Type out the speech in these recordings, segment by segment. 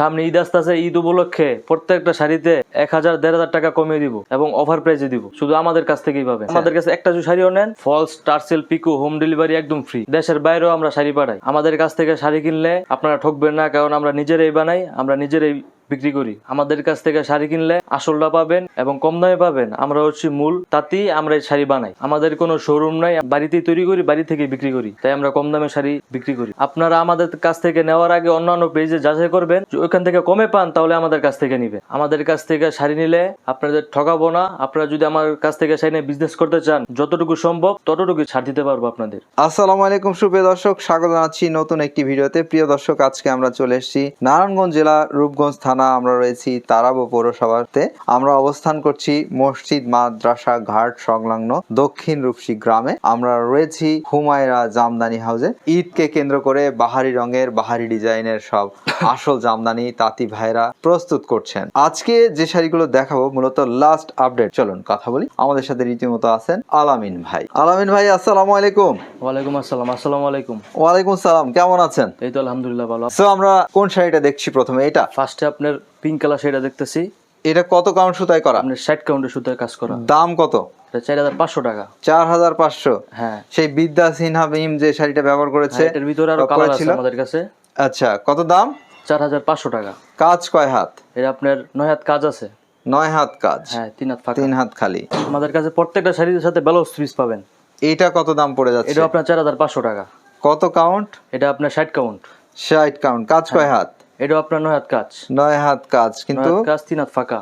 সামনে ঈদ আসতেছে ঈদ উপলক্ষে প্রত্যেকটা শাড়িতে এক হাজার দেড় হাজার টাকা কমিয়ে দিব এবং অফার প্রাইসে দিব। শুধু আমাদের কাছ থেকেই পাবে আমাদের কাছে একটা শাড়িও নেন falls tassel pico home delivery একদম ফ্রি দেশের বাইরেও আমরা শাড়ি পাঠাই। আমাদের কাছ থেকে শাড়ি কিনলে আপনারা ঠকবেন না কারণ আমরা নিজেরাই বানাই আমরা নিজেরাই বিক্রি করি। আমাদের কাছ থেকে শাড়ি কিনলে আসলটা পাবেন এবং কম দামে পাবেন। আমরা হচ্ছে মূল, তাতেই আমরা এই শাড়ি বানাই। আমাদের কোনো শোরুম নাই, বাড়িতেই তৈরি করি, বাড়ি থেকে বিক্রি করি। তাই আমরা কম দামে শাড়ি বিক্রি করি। আপনারা আমাদের কাছ থেকে নেওয়ার আগে অন্যান্য পেজে যাচাই করবেন। ওইখান থেকে কমে পান, তাহলে আমাদের কাছ থেকে নিবেন। আমাদের কাছ থেকে শাড়ি নিলে আপনাদের ঠকাবো না। আপনারা যদি আমার কাছ থেকে শাড়ি নিয়ে বিজনেস করতে চান, যতটুকু সম্ভব ততটুকু ছাড় দিতে পারব আপনাদের। আসসালামু আলাইকুম, সুপ্রিয় দর্শক। স্বাগত জানাচ্ছি নতুন একটি ভিডিওতে। প্রিয় দর্শক, আজকে আমরা চলে এসেছি নারায়ণগঞ্জ জেলা রূপগঞ্জ থানা আমরা রয়েছি তারাবো পৌরসভাতে। আমরা অবস্থান করছি মসজিদ মাদ্রাসা ঘাট সংলগ্ন দক্ষিণ রূপসী গ্রামে। আমরা রয়েছি হুমায়রা জামদানি হাউসে। ঈদকে কেন্দ্র করে বাহারি রঙের বাহারি ডিজাইনের সব আসল জামদানি তাঁতি ভাইরা প্রস্তুত করছেন। আজকে যে শাড়িগুলো দেখাবো মূলত লাস্ট আপডেট চলুন কথা বলি। আমাদের সাথে রীতিমতো আছেন আলামিন ভাই। আলামিন ভাই আসসালামু আলাইকুম। ওয়ালাইকুম আসসালাম আসসালামু আলাইকুম। ওয়ালাইকুম সালাম কেমন আছেন? এই তো আলহামদুলিল্লাহ ভালো সো আমরা কোন শাড়িটা দেখছি প্রথমে? এটা ফার্স্টে আপনার পিঙ্ক কালার সেটা দেখতেছি। এটা কত কাউন্ট সুতায় করা? আপনার ষাট কাউন্টের সুতায় কাজ করা। দাম কত? এটা চার হাজার পাঁচশো টাকা। চার হাজার পাঁচশো? হ্যাঁ। সেই বিদ্যা সিনহা ভীম যে শাড়িটা ব্যবহার করেছে এটার ভিতরে আরও কালার আছে আমাদের কাছে। আচ্ছা কত দাম? চার হাজার পাঁচশো টাকা। কাজ কয় হাত? এটা আপনার নয় হাত কাজ আছে। নয় হাত কাজ। হ্যাঁ তিন হাত তিন হাত খালি। আমাদের কাছে প্রত্যেকটা শাড়ির সাথে ব্লাউজ পিস পাবেন। এইটা কত দাম পড়ে যাচ্ছে? এটা আপনার চার হাজার পাঁচশো টাকা। কত কাউন্ট? এটা আপনার ষাট কাউন্ট। ষাট কাউন্ট। কাজ কয় হ্যাঁ। হাত? এটা আপনার নয় হাত কাজ। নয় হাত কাজ কিন্তু কাজ তিন হাত ফাঁকা।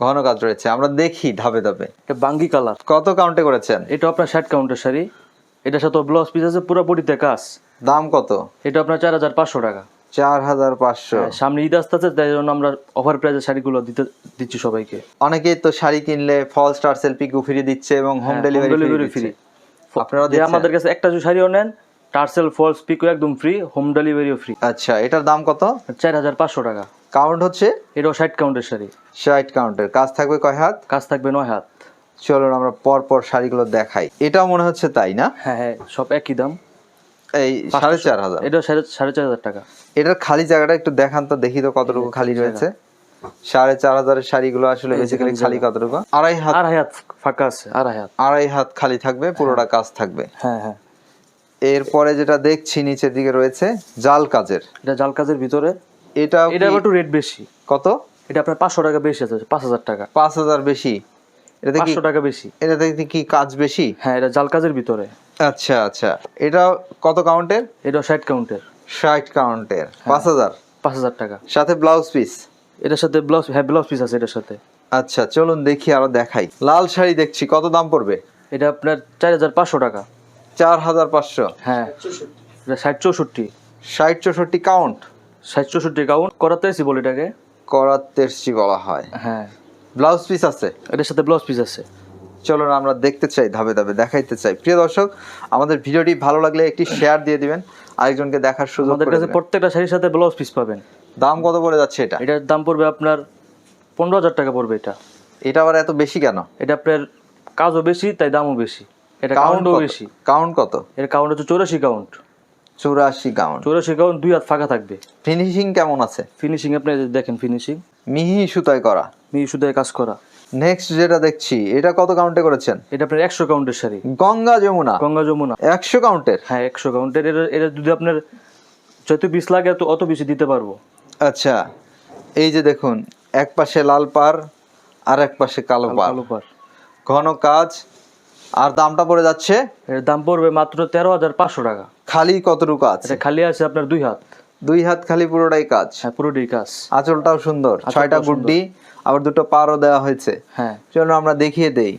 ঘন কাজ রয়েছে। আমরা দেখি ধাপে ধাপে। এটা বাঙ্গি কালার। কত কাউন্টে করেছেন? এটা আপনার ষাট কাউন্টের শাড়ি। এটার সাথে ব্লাউজ পিস আছে পুরোপুরিতে কাজ। দাম কত? এটা আপনার চার হাজার পাঁচশো টাকা। চার হাজার পাঁচশো। হ্যাঁ, সামনে ঈদ আসতেছে তাই জন্য আমরা অফার প্রাইজের শাড়িগুলো দিতে দিচ্ছি সবাইকে। অনেকেই তো শাড়ি কিনলে ফল স্টার সেলফি ফিরে দিচ্ছে এবং হোম ডেলিভারি ফ্রি আপনারা আমাদের কাছে একটা শাড়িও নেন টার্সেল ফলস পিকো একদম ফ্রি হোম ডেলিভারিও ফ্রি আচ্ছা এটার দাম কত? চার হাজার পাঁচশো টাকা। কাউন্ট হচ্ছে? এটাও ষাট কাউন্টের শাড়ি। ষাট কাউন্টের কাজ থাকবে কয় হাত? কাজ থাকবে নয় হাত। চলুন আমরা পর পর শাড়িগুলো দেখাই। এটাও মনে হচ্ছে তাই না? হ্যাঁ হ্যাঁ সব একই দাম। এই সাড়ে চার হাজার। এটাও সাড়ে সাড়ে চার হাজার টাকা। এটার খালি জায়গাটা একটু দেখান তো দেখি তো কতটুকু খালি রয়েছে। সাড়ে চার হাজারের শাড়িগুলো আসলে বেসিক্যালি খালি খালি কতটুকু? আড়াই হাত। আড়াই হাত ফাঁকা আছে আড়াই হাত। আড়াই হাত খালি থাকবে পুরোটা কাজ থাকবে। হ্যাঁ হ্যাঁ। এরপরে যেটা দেখছি নিচের দিকে রয়েছে জাল কাজের। এটা জাল কাজের ভিতরে। এটা এটা একটু রেট বেশি। কত? এটা আপনার পাঁচশো টাকা বেশি আছে পাঁচ হাজার টাকা। পাঁচ হাজার বেশি। এটাতে কি পাঁচশো টাকা বেশি। এটাতে কি কাজ বেশি? হ্যাঁ এটা জাল কাজের ভিতরে। আচ্ছা আচ্ছা। এটা কত কাউন্টের? এটা ষাট কাউন্টের। ষাট কাউন্টের। পাঁচ হাজার? পাঁচ হাজার টাকা। সাথে ব্লাউজ পিস? এটার সাথে ব্লাউজ হ্যাঁ ব্লাউজ পিস আছে এটার সাথে। আচ্ছা চলুন দেখি আরও দেখাই। লাল শাড়ি দেখছি কত দাম পড়বে? এটা আপনার চার হাজার পাঁচশো টাকা। চার হাজার পাঁচশো। হ্যাঁ। ষাট চৌষট্টি। ষাট চৌষট্টি কাউন্ট। ষাট চৌষট্টি কাউন্ট। বলে এটাকে। বলা হয়। হ্যাঁ। ব্লাউজ পিস আছে? এটার সাথে ব্লাউজ পিস আছে। চলুন আমরা দেখতে চাই ধাপে ধাপে দেখাইতে চাই। প্রিয় দর্শক আমাদের ভিডিওটি ভালো লাগলে একটি শেয়ার দিয়ে দিবেন। আরেকজনকে দেখার সুযোগ আমাদের কাছে প্রত্যেকটা শাড়ির সাথে ব্লাউজ পিস পাবেন। দাম কত পড়ে যাচ্ছে এটা? এটার দাম পড়বে আপনার পনেরো হাজার টাকা পড়বে এটা। এটা আবার এত বেশি কেন? এটা আপনার কাজও বেশি তাই দামও বেশি। এটা কাউন্ট কাউন্টও বেশি। কাউন্ট কত? এর কাউন্ট হচ্ছে চৌরাশি কাউন্ট চৌরাশি কাউন্ট চৌরাশি কাউন্ট দুই হাত ফাঁকা থাকবে। ফিনিশিং কেমন আছে? ফিনিশিং আপনি দেখেন ফিনিশিং মিহি সুতায় করা। মি শুধু কাজ করা। নেক্সট যেটা দেখছি এটা কত কাউন্টে করেছেন? এটা আপনার একশো কাউন্টের শাড়ি। গঙ্গা যমুনা। গঙ্গা যমুনা। একশো কাউন্টের হ্যাঁ একশো কাউন্টের এটা এটা যদি আপনার যত পিস লাগে তো অত বেশি দিতে পারব। আচ্ছা এই যে দেখুন এক পাশে লাল পার আর এক পাশে কালো পার ঘন কাজ আর দামটা পড়ে যাচ্ছে? এর দাম পড়বে মাত্র তেরো হাজার পাঁচশো টাকা। খালি কতটুকু আছে? খালি আছে আপনার দুই হাত। দুই হাত খালি পুরোটাই কাজ? হ্যাঁ পুরোটাই কাজ। আঁচলটাও সুন্দর ছয়টা গুড্ডি আবার দুটো পারও দেওয়া হয়েছে। হ্যাঁ। চলো আমরা দেখিয়ে দেই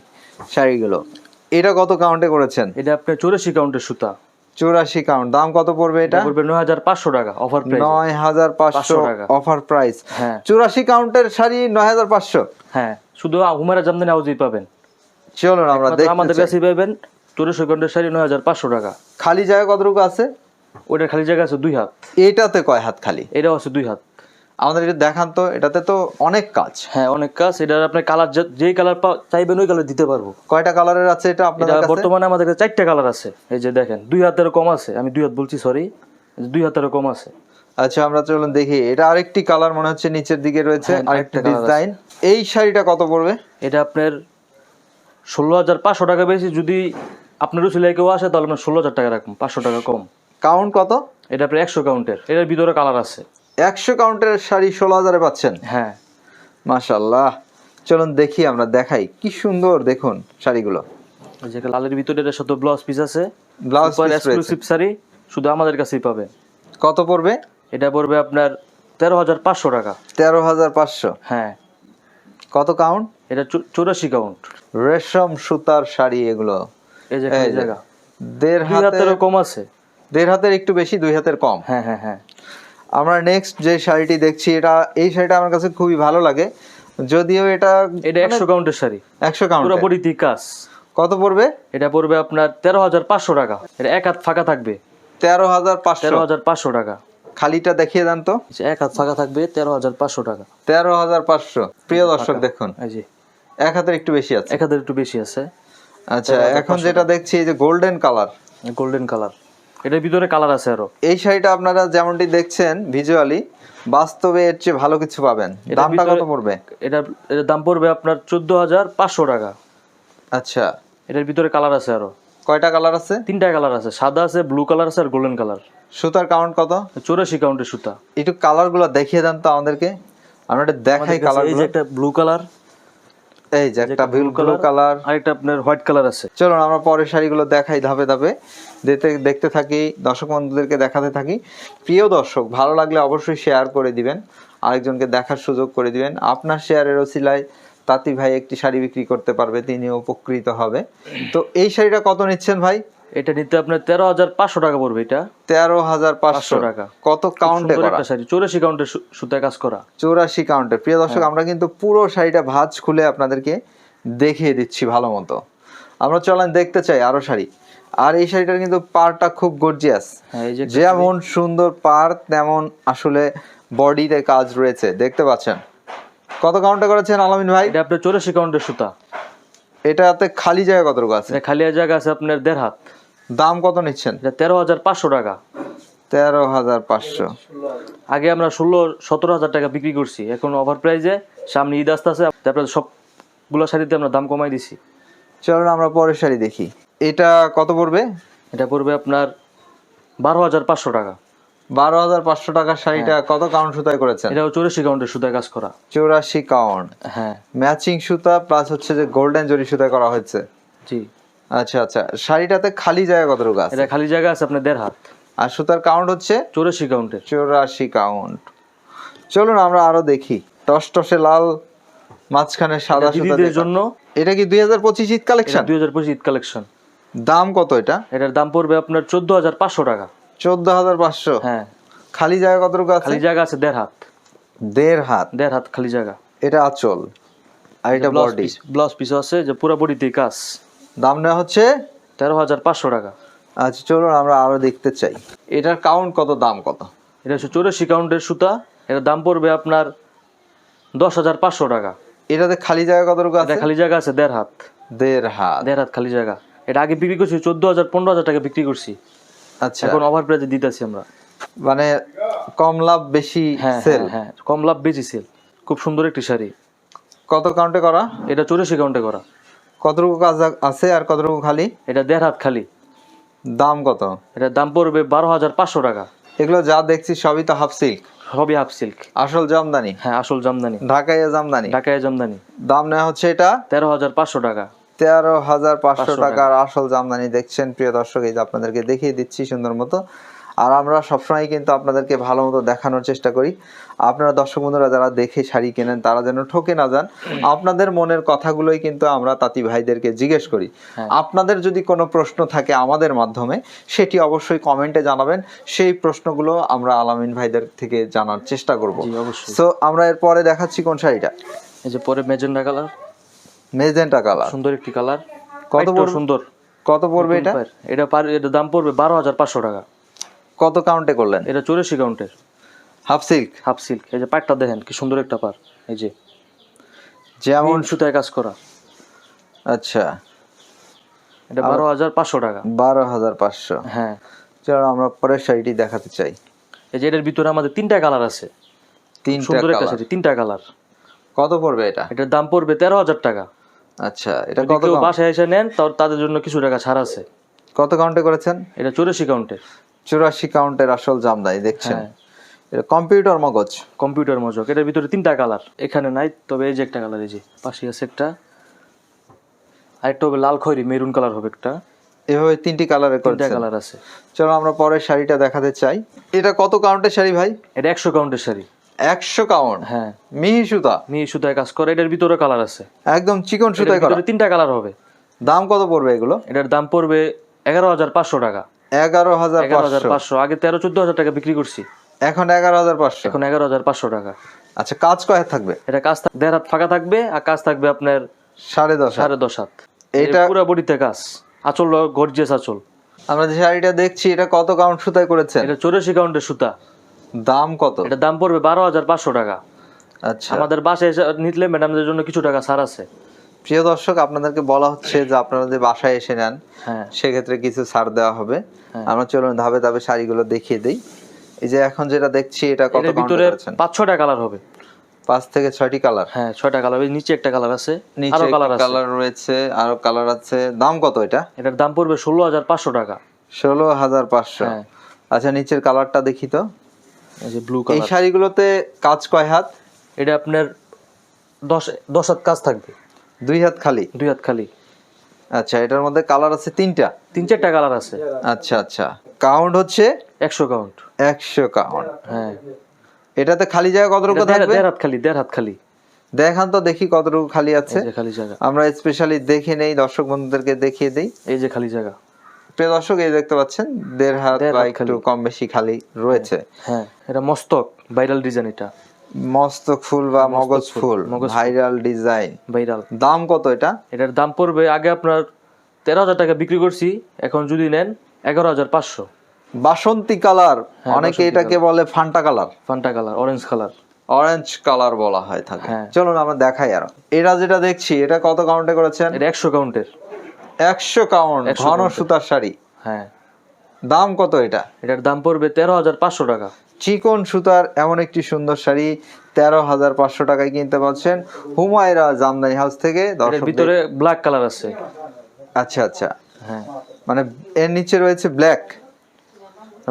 শাড়িগুলো। এটা কত কাউন্টে করেছেন? এটা আপনার চৌরাশি কাউন্টের সুতা। চৌরাশি কাউন্ট দাম কত পড়বে এটা? পড়বে নয় হাজার পাঁচশো টাকা অফার প্রাইস নয় হাজার পাঁচশো টাকা। অফার প্রাইস হ্যাঁ। চুরাশি কাউন্টের শাড়ি নয় হাজার পাঁচশো। হ্যাঁ শুধু হুমারা জামদানি হাউজেই পাবেন। চলুন আমরা দেখতে আমাদের কাছে পাবেন চৌরাশি কাউন্টের শাড়ি নয় হাজার পাঁচশো টাকা। খালি জায়গা কতটুকু আছে? ওটার খালি জায়গা আছে দুই হাত। এটাতে কয় হাত খালি? এটাও আছে দুই হাত। আমাদের এটা দেখান তো এটাতে তো অনেক কাজ। হ্যাঁ অনেক কাজ। এটা আপনি কালার যেই কালার চাইবেন ওই কালার দিতে পারব। কয়টা কালারের আছে এটা এটা আপনাদের কাছে? বর্তমানে আমাদের কাছে চারটা কালার আছে। এই যে দেখেন দুই হাতের কম আছে। আমি দুই হাত বলছি সরি দুই হাতের কম আছে। আচ্ছা আমরা চলুন দেখি। এটা আরেকটি কালার মনে হচ্ছে নিচের দিকে রয়েছে হ্যাঁ, আরেকটা। ডিজাইন এই শাড়িটা কত পড়বে? এটা আপনার ষোলো হাজার পাঁচশো টাকা বেশি যদি আপনার রুচিলে কেউ আসে তাহলে আমরা ষোলো হাজার টাকা রাখব পাঁচশো টাকা কম। কাউন্ট কত? এটা আপনার একশো কাউন্টের এটার ভিতরে কালার আছে। একশো কাউন্টের শাড়ি ষোলো হাজারে পাচ্ছেন? হ্যাঁ। মাশাল্লাহ চলুন দেখি আমরা দেখাই। কি সুন্দর দেখুন শাড়িগুলো। যে লালের ভিতরে এটার সাথে ব্লাউজ পিস আছে। ব্লাউজ এক্সক্লুসিভ শাড়ি শুধু আমাদের কাছেই পাবে। কত পড়বে? এটা পড়বে আপনার তেরো হাজার পাঁচশো টাকা। তেরো হাজার পাঁচশো। হ্যাঁ। কত কাউন্ট এটা চুরাশি কাউন্ট রেশম সুতার শাড়ি এগুলো। এই যে। জায়গা। দেড় হাতের কম আছে। দেড় হাতের একটু বেশি দুই হাতের কম। হ্যাঁ হ্যাঁ হ্যাঁ। আমরা নেক্সট যে শাড়িটি দেখছি এটা এই শাড়িটা আমার কাছে খুবই ভালো লাগে। যদিও এটা এটা একশো কাউন্টের শাড়ি। একশো কাউন্ট বডিতে কাজ কত পড়বে? এটা পড়বে আপনার তেরো হাজার পাঁচশো টাকা। এটা এক হাত ফাঁকা থাকবে। তেরো হাজার পাঁচশো। তেরো হাজার পাঁচশো টাকা। খালিটা দেখিয়ে দেন তো। এক হাত ফাঁকা থাকবে তেরো হাজার পাঁচশো টাকা। তেরো হাজার পাঁচশো। প্রিয় দর্শক দেখুন যে। এক হাতের একটু বেশি আছে। এক হাতের একটু বেশি আছে। আচ্ছা এখন যেটা দেখছি এই যে গোল্ডেন কালার গোল্ডেন কালার এটার ভিতরে কালার আছে আরও। এই শাড়িটা আপনারা যেমনটি দেখছেন ভিজুয়ালি বাস্তবে এর চেয়ে ভালো কিছু পাবেন। দামটা কত পড়বে? এটা এটার দাম পড়বে আপনার চোদ্দ হাজার পাঁচশো টাকা। আচ্ছা। এটার ভিতরে কালার আছে আরও। কয়টা কালার আছে? তিনটা কালার আছে সাদা আছে ব্লু কালার আছে আর গোল্ডেন কালার সুতার কাউন্ট কত? চৌরাশি কাউন্টের সুতা। একটু কালারগুলো দেখিয়ে দেন তো আমাদেরকে। আমরা এটা দেখাই কালার এই যে একটা ব্লু কালার এই যে একটা ব্লু কালার আর একটা আপনার হোয়াইট কালার আছে। চলুন আমরা পরের শাড়িগুলো দেখাই ধাপে ধাপে। দেখতে দেখতে থাকি দর্শক বন্ধুদেরকে দেখাতে থাকি। প্রিয় দর্শক ভালো লাগলে অবশ্যই শেয়ার করে দিবেন। আরেকজনকে দেখার সুযোগ করে দিবেন। আপনার শেয়ারের ওসিলায় তাঁতি ভাই একটি শাড়ি বিক্রি করতে পারবে তিনি উপকৃত হবে। তো এই শাড়িটা কত নিচ্ছেন ভাই? এটা নিতে আপনার তেরো হাজার পাঁচশো টাকা পড়বে এটা। তেরো হাজার পাঁচশো। টাকা। কত কাউন্টে করা? শাড়ি চৌরাশি কাউন্টের সু- সুতায় কাজ করা। চৌরাশি কাউন্টের প্রিয় দর্শক হ্যাঁ। আমরা কিন্তু পুরো শাড়িটা ভাঁজ খুলে আপনাদেরকে দেখিয়ে দিচ্ছি ভালো মতো। আমরা চলেন দেখতে চাই আরও শাড়ি। আর এই শাড়িটার কিন্তু পারটা খুব গর্জিয়াস এই যে যেমন সুন্দর পার তেমন আসলে বডিতে কাজ রয়েছে। দেখতে পাচ্ছেন? কত কাউন্টে করেছেন আলামিন ভাই? এটা আপনার চৌরাশি কাউন্টের সুতা। এটাতে খালি জায়গা কতটুকু আছে? খালি জায়গা আছে আপনার দেড় হাত। দাম কত নিচ্ছেন? এটা তেরো হাজার পাঁচশো টাকা। তেরো হাজার পাঁচশো। আগে আমরা ষোলো সতেরো হাজার টাকা বিক্রি করছি। এখন ওভার প্রাইজে সামনে ঈদ আসতে আছে তারপরে সবগুলো শাড়িতে আমরা দাম কমাই দিছি। চলুন আমরা পরের শাড়ি দেখি। এটা কত পড়বে? এটা পড়বে আপনার বারো হাজার পাঁচশো টাকা। বারো হাজার পাঁচশো টাকার শাড়িটা হ্যাঁ। কত কাউন্ট সুতায় করেছেন? এটাও চৌরাশি কাউন্টের সুতায় কাজ করা। চৌরাশি কাউন্ট। হ্যাঁ। ম্যাচিং সুতা প্লাস হচ্ছে যে গোল্ডেন জরি সুতা করা হয়েছে। জি। আচ্ছা আচ্ছা। শাড়িটাতে খালি জায়গা কতটুকু আছে? এটা খালি জায়গা আছে আপনার দেড় হাত। আর সুতার কাউন্ট হচ্ছে? চৌরাশি কাউন্টের। চৌরাশি কাউন্ট। চলুন আমরা আরও দেখি। টসটসে লাল মাঝখানে সাদা সুতা দিদিদের দিয়ে- জন্য। এটা কি দুই হাজার পঁচিশ ঈদ কালেকশন? দুই হাজার পঁচিশ ঈদ কালেকশন। দাম কত এটা? এটার দাম পড়বে আপনার চোদ্দ হাজার পাঁচশো টাকা। চোদ্দ হাজার পাঁচশো। হ্যাঁ। খালি জায়গা কতটুকু আছে? খালি জায়গা আছে দেড় হাত। দেড় হাত? দেড় হাত খালি জায়গা। এটা আচল। আর এটা বডি ব্লাউজ পিস আছে যে পুরো বডিতে কাজ। দাম নেওয়া হচ্ছে? তেরো হাজার পাঁচশো টাকা। আচ্ছা চলুন আমরা আরও দেখতে চাই। এটার কাউন্ট কত দাম কত? এটা হচ্ছে চৌরাশি কাউন্টের সুতা। এটার দাম পড়বে আপনার দশ হাজার পাঁচশো টাকা। এটাতে খালি জায়গা কতটুকু আছে? খালি জায়গা আছে দেড় হাত। দেড় হাত। দেড় হাত খালি জায়গা। এটা আগে বিক্রি করছি চোদ্দ হাজার পনেরো হাজার টাকা বিক্রি করছি। আচ্ছা। এখন ওভার প্রাইজে দিতেছি আমরা। মানে কম লাভ বেশি হ্যাঁ সেল হ্যাঁ হ্যাঁ কম লাভ বেশি সেল খুব সুন্দর একটি শাড়ি। কত কাউন্টে করা? এটা চৌরাশি কাউন্টে করা। কতটুকু কাজ আছে আর কতটুকু খালি? এটা দেড় হাত খালি। দাম কত? এটার দাম পড়বে বারো হাজার পাঁচশো টাকা। এগুলো যা দেখছি সবই তো হাফ সিল্ক সবই হাফ সিল্ক আসল জামদানি? হ্যাঁ আসল জামদানি। ঢাকায় জামদানি? ঢাকায় জামদানি। দাম নেওয়া হচ্ছে এটা? তেরো হাজার পাঁচশো টাকা। তেরো হাজার পাঁচশো টাকার আসল জামদানি দেখছেন। প্রিয় দর্শক এই যে আপনাদেরকে দেখিয়ে দিচ্ছি সুন্দর মতো। আর আমরা সবসময় কিন্তু আপনাদেরকে ভালো মতো দেখানোর চেষ্টা করি। আপনারা দর্শক বন্ধুরা যারা দেখে শাড়ি কেনেন তারা যেন ঠকে না যান। আপনাদের মনের কথাগুলোই কিন্তু আমরা তাঁতি ভাইদেরকে জিজ্ঞেস করি। হ্যাঁ। আপনাদের যদি কোনো প্রশ্ন থাকে আমাদের মাধ্যমে সেটি অবশ্যই কমেন্টে জানাবেন। সেই প্রশ্নগুলো আমরা আলামিন ভাইদের থেকে জানার চেষ্টা করব। সো আমরা এরপরে দেখাচ্ছি কোন শাড়িটা। এই যে পরে মেজেন্ডা কালার। Magenta colour. সুন্দর একটি কালার। কত? সুন্দর। কত পড়বে এটা? এটা পার এটা দাম পড়বে বারো হাজার পাঁচশো টাকা। কত কাউন্টে করলেন? এটা চৌরাশি কাউন্টের। Half silk? Half silk. এই যে পাটটা দেখেন কি সুন্দর একটা পার। এই যে। যেমন মন সুতায় কাজ করা। আচ্ছা। এটা বারো হাজার পাঁচশো টাকা। বারো হাজার পাঁচশো। হ্যাঁ। চলো আমরা পরের শাড়িটি দেখাতে চাই। এই যে এটার ভিতরে আমাদের তিনটা কালার আছে। তিনটা সুন্দর একটা শাড়ি তিনটা কালার। কত পড়বে এটা? এটার দাম পড়বে তেরো হাজার টাকা। আচ্ছা এটা কত বাসায় এসে নেন তাদের জন্য কিছু টাকা ছাড় আছে। কত কাউন্টে করেছেন? এটা চৌরাশি কাউন্টের চুরাশি কাউন্টের আসল জামদানি দেখছেন? হ্যাঁ। এটা কম্পিউটার মগজ? কম্পিউটার মজক। এটার ভিতরে তিনটা কালার এখানে নাই তবে এই যে একটা কালার এই যে পাশে আছে একটা। আরেকটা হবে লাল খয়েরি মেরুন কালার হবে একটা। এভাবে তিনটি কালারে তিনটা কালার আছে। চলো আমরা পরের শাড়িটা দেখাতে চাই। এটা কত কাউন্টের শাড়ি ভাই? এটা একশো কাউন্টের শাড়ি। একশো কাউন্ট। হ্যাঁ। মিহি সুতা। মিহি সুতায় কাজ করে এটার ভিতরে কালার আছে। একদম চিকন সুতায় করা। তিনটা কালার হবে। দাম কত পড়বে এগুলো? এটার দাম পড়বে এগারো হাজার পাঁচশো টাকা। এগারো হাজার হাজার পাঁচশো। আগে তেরো চোদ্দ হাজার টাকা বিক্রি করছি। এখন এগারো হাজার পাঁচশো। এখন এগারো হাজার পাঁচশো টাকা। আচ্ছা কাজ কয় থাকবে? এটা কাজ দেড় হাত ফাঁকা থাকবে আর কাজ থাকবে আপনার সাড়ে দশ সাড়ে দশ হাত। এটা- পুরো বডিতে কাজ। আচল গর্জিয়াস আচল। আমরা যে শাড়িটা দেখছি এটা কত কাউন্ট সুতায় করেছে এটা চৌরাশি কাউন্টের সুতা। দাম কত? এটা দাম পড়বে বারো হাজার পাঁচশো টাকা। আচ্ছা। আমাদের বাসায় এসে নিতলে ম্যাডামদের জন্য কিছু টাকা ছাড় আছে। প্রিয় দর্শক আপনাদেরকে বলা হচ্ছে যে আপনারা যদি বাসায় এসে নেন হ্যাঁ। সেক্ষেত্রে কিছু ছাড় দেওয়া হবে। হ্যাঁ। আমরা চলুন ধাপে ধাপে শাড়িগুলো দেখিয়ে দিই। এই যে এখন যেটা দেখছি এটা কত ভিতরে পাঁচ ছটা কালার হবে। পাঁচ থেকে ছয়টি কালার? হ্যাঁ ছয়টা কালার। নিচে একটা কালার আছে নিচে আরও কালার আছে। কালার রয়েছে আরও কালার আছে। দাম কত এটা? এটার দাম পড়বে ষোলো হাজার পাঁচশো টাকা। ষোলো হাজার পাঁচশো। হ্যাঁ। আচ্ছা নিচের কালারটা দেখি তো। যে ব্লু এই শাড়িগুলোতে কাজ কয় হাত? এটা আপনার দশ দশ হাত কাজ থাকবে। দুই হাত খালি? দুই হাত খালি। আচ্ছা এটার মধ্যে কালার আছে তিনটা? তিন চারটা কালার আছে। আচ্ছা আচ্ছা। কাউন্ট হচ্ছে? একশো কাউন্ট একশো কাউন্ট হ্যাঁ। এটাতে খালি জায়গা কতটুকু থাকবে? দেড় হাত খালি দেড় হাত খালি। দেখান তো দেখি কতটুকু খালি আছে। খালি জায়গা। আমরা স্পেশালি দেখে নেই দর্শক বন্ধুদেরকে দেখিয়ে দেই। এই যে খালি জায়গা। প্রিয় দর্শক এই দেখতে পাচ্ছেন দেড় হাত বা একটু কম বেশি খালি রয়েছে। হ্যাঁ এটা মস্তক ভাইরাল ডিজাইন এটা। মস্তক ফুল বা মগজ ফুল মগজ ফুল। ভাইরাল ডিজাইন ভাইরাল দাম কত এটা? এটার দাম পড়বে আগে আপনার তেরো হাজার টাকা বিক্রি করছি এখন যদি নেন এগারো হাজার পাঁচশো। বাসন্তী কালার হ্যাঁ, অনেকে এটাকে বলে Fanta colour. Fanta colour orange colour. Orange colour বলা হয় থাকে হ্যাঁ। চলুন আমরা দেখাই আর। এটা যেটা দেখছি এটা কত কাউন্টে করেছেন? এটা একশো কাউন্টের একশো কাউন্ট ঘন সুতার শাড়ি। হ্যাঁ। দাম কত এটা? এটার দাম পড়বে তেরো হাজার পাঁচশো টাকা। চিকন সুতার এমন একটি সুন্দর শাড়ি তেরো হাজার পাঁচশো টাকায় কিনতে পারছেন হুমায়রা জামদানি হাউস থেকে। ভিতরে ব্ল্যাক কালার আছে। আচ্ছা আচ্ছা। হ্যাঁ। মানে এর নিচে রয়েছে ব্ল্যাক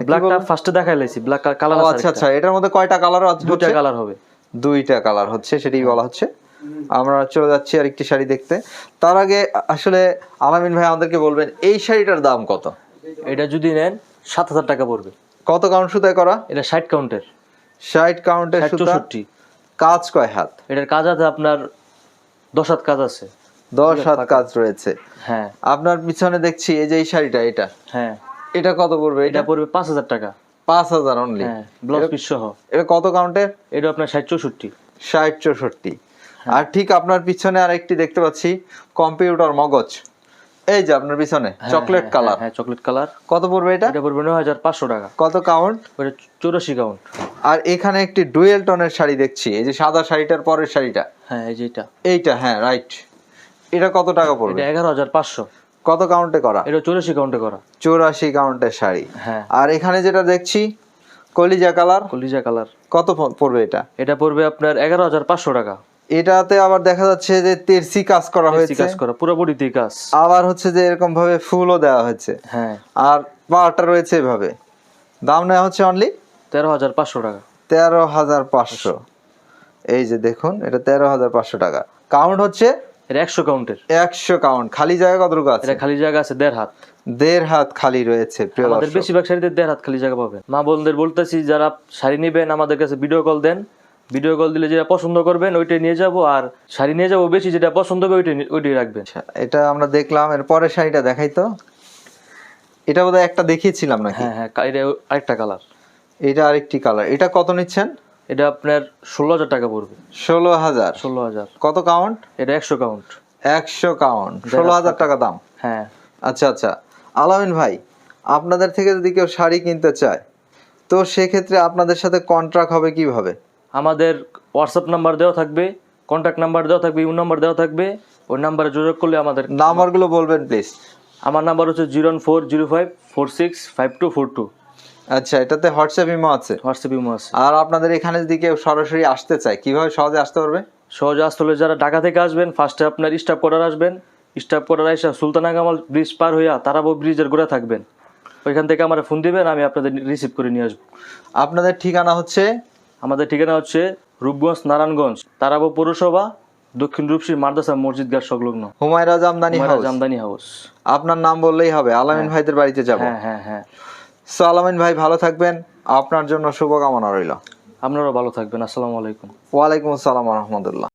ব্ল্যাকটা ফার্স্টে দেখাই লাইছি ব্ল্যাক কালার আচ্ছা আচ্ছা এটার মধ্যে কয়টা কালার আছে দুটা কালার হবে। দুইটা কালার হচ্ছে সেটাই বলা হচ্ছে। আমরা চলে যাচ্ছি আর একটি শাড়ি দেখতে। তার আগে আসলে আলামিন ভাই আমাদেরকে বলবেন এই শাড়িটার দাম কত? এটা যদি নেন সাত হাজার টাকা পড়বে। কত কাউন্ট সুতায় করা? এটা ষাট কাউন্টের। ষাট কাউন্টের চৌষট্টি। কাজ কয় হাত? এটার কাজ আছে আপনার দশ হাত কাজ আছে। দশ হাত কাজ রয়েছে। হ্যাঁ। আপনার পিছনে দেখছি এই যে এই শাড়িটা এটা। হ্যাঁ। এটা কত পড়বে এটা পড়বে পাঁচ হাজার টাকা। পাঁচ হাজার অনলি ব্লাউজ পিস সহ। এটা কত কাউন্টের? এটা আপনার ষাট চৌষট্টি। ষাট চৌষট্টি। আর ঠিক আপনার পিছনে আর একটি দেখতে পাচ্ছি কম্পিউটার মগজ। এই যে আপনার পিছনে চকলেট কালার। হ্যাঁ চকলেট কালার। কত পড়বে এটা? এটা পড়বে নয় হাজার পাঁচশো টাকা। কত কাউন্ট? ওটা চৌরাশি কাউন্ট। আর এখানে একটি ডুয়েল টোনের শাড়ি দেখছি এই যে সাদা শাড়িটার পরের শাড়িটা। হ্যাঁ এই যে এটা। এইটা হ্যাঁ রাইট এটা কত টাকা পড়বে? এটা এগারো হাজার পাঁচশো। কত কাউন্টে করা? এটা চৌরাশি কাউন্টে করা। চৌরাশি কাউন্টের শাড়ি। হ্যাঁ। আর এখানে যেটা দেখছি কলিজা কালার। কলিজা কালার। কত পড়বে এটা? এটা পড়বে আপনার এগারো হাজার পাঁচশো টাকা। এটাতে আবার দেখা যাচ্ছে যে তেরসি কাজ করা হয়েছে। কাজ করা পুরো বডিতে কাজ। আবার হচ্ছে যে এরকম ভাবে ফুলও দেওয়া হয়েছে। হ্যাঁ। আর পাটা রয়েছে এভাবে। দাম নেওয়া হচ্ছে অনলি তেরো হাজার পাঁচশো টাকা। তেরো হাজার পাঁচশো। এই যে দেখুন এটা তেরো হাজার পাঁচশো টাকা। কাউন্ট হচ্ছে? একশো কাউন্টের একশো কাউন্ট খালি জায়গা কতটুকু আছে? এটা খালি জায়গা আছে দেড় হাত। দেড় হাত খালি রয়েছে প্রিয় আমাদের বেশিরভাগ শাড়িতে দেড় হাত খালি জায়গা পাবে মা বোনদের বলতেছি যারা শাড়ি নেবেন আমাদের কাছে ভিডিও কল দেন। ভিডিও কল দিলে যেটা পছন্দ করবেন ওইটাই নিয়ে যাব আর শাড়ি নিয়ে যাব বেশি যেটা পছন্দ হবে ওইটাই ওইটাই রাখবেন। আচ্ছা, এটা আমরা দেখলাম এর পরের শাড়িটা দেখাই তো। এটা বোধহয় একটা দেখিয়েছিলাম নাকি? হ্যাঁ হ্যাঁ এটা আরেকটা কালার এটা আরেকটি কালার এটা কত নিচ্ছেন? এটা আপনার ষোলো হাজার টাকা পড়বে। ষোলো হাজার। ষোলো হাজার। কত কাউন্ট এটা একশো কাউন্ট একশো কাউন্ট ষোলো হাজার টাকা দাম। হ্যাঁ। আচ্ছা আচ্ছা। আলামিন ভাই আপনাদের থেকে যদি কেউ শাড়ি কিনতে চায় তো সেক্ষেত্রে আপনাদের সাথে কন্ট্রাক্ট হবে কীভাবে? আমাদের হোয়াটসঅ্যাপ নাম্বার দেওয়া থাকবে কন্ট্যাক্ট নাম্বার দেওয়া থাকবে ইউ নাম্বার দেওয়া থাকবে ওই নাম্বারে যোগাযোগ করলে আমাদের নাম্বারগুলো বলবেন প্লিজ আমার নাম্বার হচ্ছে zero four zero five four six five two four two আচ্ছা এটাতে হোয়াটসঅ্যাপ ইমো আছে? হোয়াটসঅ্যাপ ইমো আছে। আর আপনাদের এখানে যদি কেউ সরাসরি আসতে চায় কীভাবে সহজে আসতে পারবে? সহজে আসতে হলে যারা ঢাকা থেকে আসবেন ফার্স্টে আপনার স্টাফ কোয়ার্টার আসবেন স্টাফ কোয়ার্টার এসে সুলতানা কামাল ব্রিজ পার হইয়া তারাবো ব্রিজের গোড়া থাকবেন। ওইখান থেকে আমার ফোন দিবেন আমি আপনাদের রিসিভ করে নিয়ে আসব। আপনাদের ঠিকানা হচ্ছে আমাদের ঠিকানা হচ্ছে রূপগঞ্জ নারায়ণগঞ্জ তারাবো পৌরসভা দক্ষিণ রূপসী মাদ্রাসা মসজিদ ঘাট সংলগ্ন। হুমায়রা জামদানি হাউস। জামদানি হাউস। আপনার নাম বললেই হবে আলামিন ভাইদের বাড়িতে যাব। হ্যাঁ হ্যাঁ হ্যাঁ। সো আলামিন ভাই ভালো থাকবেন। আপনার জন্য শুভকামনা রইল। আপনারাও ভালো থাকবেন। আসসালামু আলাইকুম। ওয়ালাইকুম আসসালাম রহমতুল্লাহ।